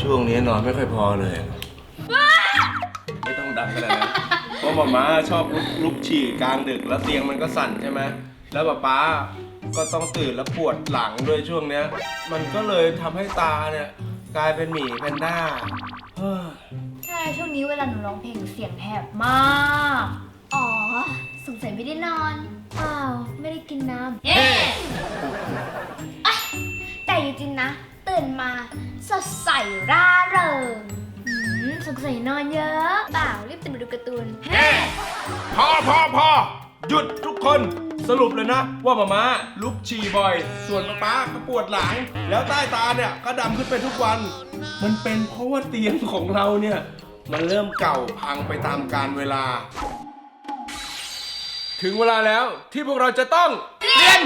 ช่วงนี้นอนไม่ค่อยพอเลย ไม่ต้องดังขนาดนั้นเพราะหมาม้าชอบลุกลุกฉี่กลางดึกแล้วเตียงมันก็สั่นใช่ไหมแล้วป๊าป๊าก็ต้องตื่นแล้วปวดหลังด้วยช่วงเนี้ย มันก็เลยทำให้ตาเนี่ยกลายเป็นหมีแพนด้าเฮ้ยใช่ช่วงนี้เวลาหนูร้องเพลงเสียงแหบมาก อ๋อ สงสัยไม่ได้นอนอ้ ตื่นมาสดใสร่าเริงหืมสงสัยนอนเยอะเปล่ารีบตื่นมาดูการ์ตูนเฮ้พอพอพอหยุดทุกคนสรุปเลยนะว่าหมามาลุกฉี่บ่อย ส่วนป๊าป๊าก็ปวดหลัง แล้วใต้ตาเนี่ยก็ดำขึ้นไปทุกวัน มันเป็นเพราะว่าเตียงของเราเนี่ย มันเริ่มเก่าพังไปตามกาลเวลา ถึงเวลาแล้วที่พวกเราจะต้องเรียน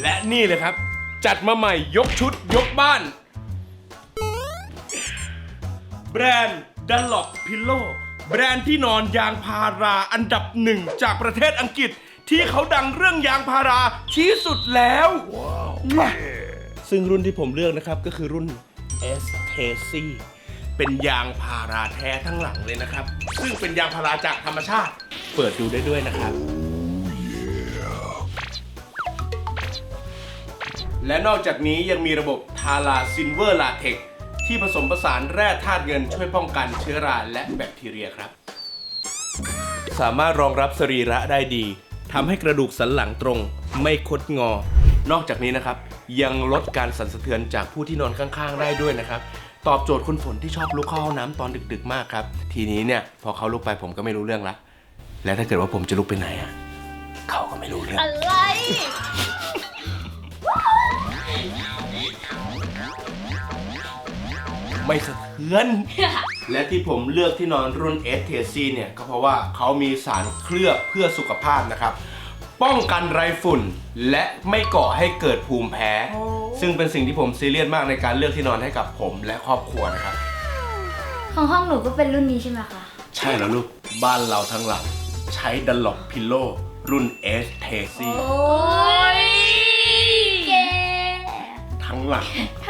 และนี่เลยครับ จัดมาใหม่ยกชุดยกบ้าน แบรนด์ดันล็อกพิลโลแบรนด์ที่นอนยางพาราอันดับหนึ่งจากประเทศอังกฤษที่เขาดังเรื่องยางพาราที่สุดแล้วว้าซึ่งรุ่นที่ผมเลือกนะครับก็คือรุ่น S t a c y เป็นยางพาราแท้ทั้งหลังเลยนะครับ ซึ่งเป็นยางพาราจากธรรมชาติ เปิดดูได้ด้วยนะครับ และนอกจากนี้ยังมีระบบทาราซินเวอร์ลาเทกที่ผสมผสานแร่ธาตุเงินช่วยป้องกันเชื้อราและแบคทีเรียครับ สามารถรองรับสรีระได้ดีทำให้กระดูกสันหลังตรง ไม่คดงอ นอกจากนี้นะครับ ยังลดการสั่นสะเทือนจากผู้ที่นอนข้างๆ ได้ด้วยนะครับตอบโจทย์คุณฝนที่ชอบลุกเข้าห้องน้ำตอนดึกๆ มากครับ ทีนี้เนี่ยพอเขาลุกไปผมก็ไม่รู้เรื่องละ และถ้าเกิดว่าผมจะลุกไปไหนอะเขาก็ไม่รู้เรื่อง อะไร ไม่สะเทือน และที่ผมเลือกที่นอนรุ่น s t c เนี่ย ก็เพราะว่าเขามีสารเคลือบเพื่อสุขภาพนะครับ ป้องกันไรฝุ่น และไม่ก่อให้เกิดภูมิแพ้ ซึ่งเป็นสิ่งที่ผมซีเรียสมากในการเลือกที่นอนให้กับผมและครอบครัวนะครับ ของห้องหนูก็เป็นรุ่นนี้ใช่ไหมคะ ใช่แล้วลูก บ้านเราทั้งหลัง ใช้ดันหลอกพิลโลรุ่น s t c โอ้ยเก๋ทั้งหลังทั้